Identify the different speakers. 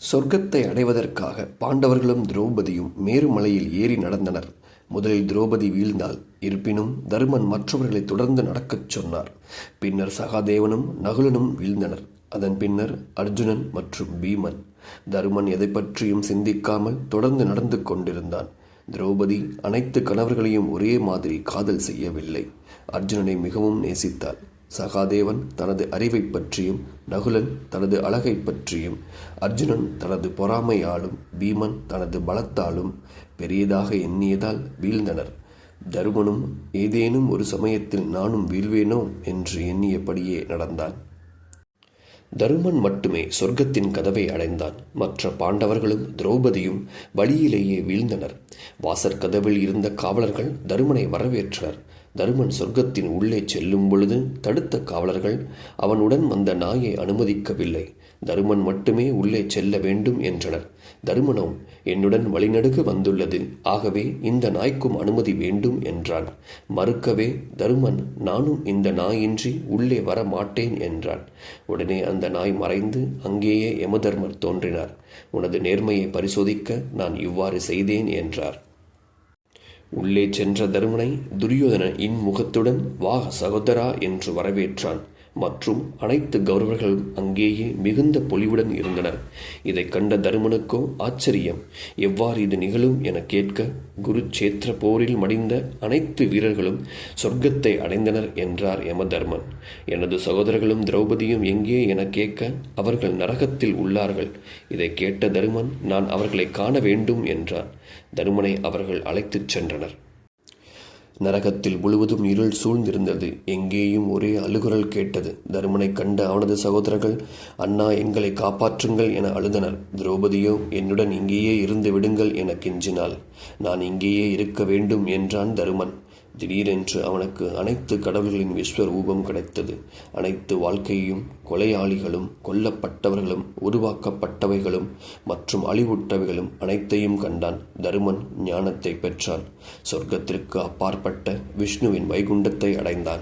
Speaker 1: சொர்க்கத்தை அடைவதற்காக பாண்டவர்களும் திரௌபதியும் மேருமலையில் ஏறி நடந்தனர். முதலில் திரௌபதி வீழ்ந்தாள். இருப்பினும் தருமன் மற்றவர்களை தொடர்ந்து நடக்கச் சொன்னார். பின்னர் சகாதேவனும் நகுலனும் வீழ்ந்தனர். அதன் பின்னர் அர்ஜுனன் மற்றும் பீமன். தருமன் எதை பற்றியும் சிந்திக்காமல் தொடர்ந்து நடந்து கொண்டிருந்தான். திரௌபதி அனைத்து கணவர்களையும் ஒரே மாதிரி காதல் செய்யவில்லை. அர்ஜுனனை மிகவும் நேசித்தாள். சகாதேவன் தனது அறிவைப் பற்றியும் நகுலன் தனது அழகைப் பற்றியும் அர்ஜுனன் தனது பொறாமையாலும் பீமன் தனது பலத்தாலும் பெரியதாக எண்ணியதால் வீழ்ந்தனர். தருமனும் ஏதேனும் ஒரு சமயத்தில் நானும் வீழ்வேனோ என்று எண்ணியபடியே நடந்தான். தருமன் மட்டுமே சொர்க்கத்தின் கதவை அடைந்தான். மற்ற பாண்டவர்களும் திரௌபதியும் வழியிலேயே வீழ்ந்தனர். வாசற்கதவில் இருந்த காவலர்கள் தருமனை வரவேற்றனர். தருமன் சொர்க்கத்தின் உள்ளே செல்லும் பொழுது தடுத்த காவலர்கள் அவனுடன் வந்த நாயை அனுமதிக்கவில்லை. தருமன் மட்டுமே உள்ளே செல்ல வேண்டும் என்றனர். தருமனோ என்னுடன் வழிநடுக்க வந்துள்ளது ஆகவே இந்த நாய்க்கும் அனுமதி வேண்டும் என்றான். மறுக்கவே தருமன் நானும் இந்த நாயின்றி உள்ளே வர மாட்டேன் என்றான். உடனே அந்த நாய் மறைந்து அங்கேயே யமதர்மர் தோன்றினார். உனது நேர்மையை பரிசோதிக்க நான் இவ்வாறு செய்தேன் என்றார். உள்ளே சென்ற தருமனை துரியோதன இன்முகத்துடன் வா சகோதரா என்று வரவேற்றான். மற்றும் அனைத்து கௌரவர்களும் அங்கேயே மிகுந்த பொலிவுடன் இருந்தனர். இதைக் கண்ட தருமனுக்கோ ஆச்சரியம். எவ்வாறு இது நிகழும் என கேட்க குருச்சேத்திர போரில் மடிந்த அனைத்து வீரர்களும் சொர்க்கத்தை அடைந்தனர் என்றார் யமதர்மன். எனது சகோதரர்களும் திரௌபதியும் எங்கே என கேட்க அவர்கள் நரகத்தில் உள்ளார்கள். இதை கேட்ட தருமன் நான் அவர்களை காண வேண்டும் என்றார் தருமனை அவர்கள் அழைத்துச் சென்றனர். நரகத்தில் முழுவதும் இருள் சூழ்ந்திருந்தது. எங்கேயும் ஒரே அழுகுரல் கேட்டது. தருமனை கண்ட அவனது சகோதரர்கள் அண்ணா எங்களை காப்பாற்றுங்கள் என அழுதனர். திரௌபதியோ என்னுடன் இங்கேயே இருந்து விடுங்கள் என கெஞ்சினாள். நான் இங்கேயே இருக்க வேண்டும் என்றான் தருமன். திடீரென்று அவனுக்கு அனைத்து கடவுள்களின் விஸ்வரூபம் கிடைத்தது. அனைத்து வாழ்க்கையும் கொலையாளிகளும் கொல்லப்பட்டவர்களும் உருவாக்கப்பட்டவைகளும் மற்றும் அழிவுற்றவைகளும் அனைத்தையும் கண்டான். தருமன் ஞானத்தை பெற்றான். சொர்க்கத்திற்கு அப்பாற்பட்ட விஷ்ணுவின் வைகுண்டத்தை அடைந்தான்.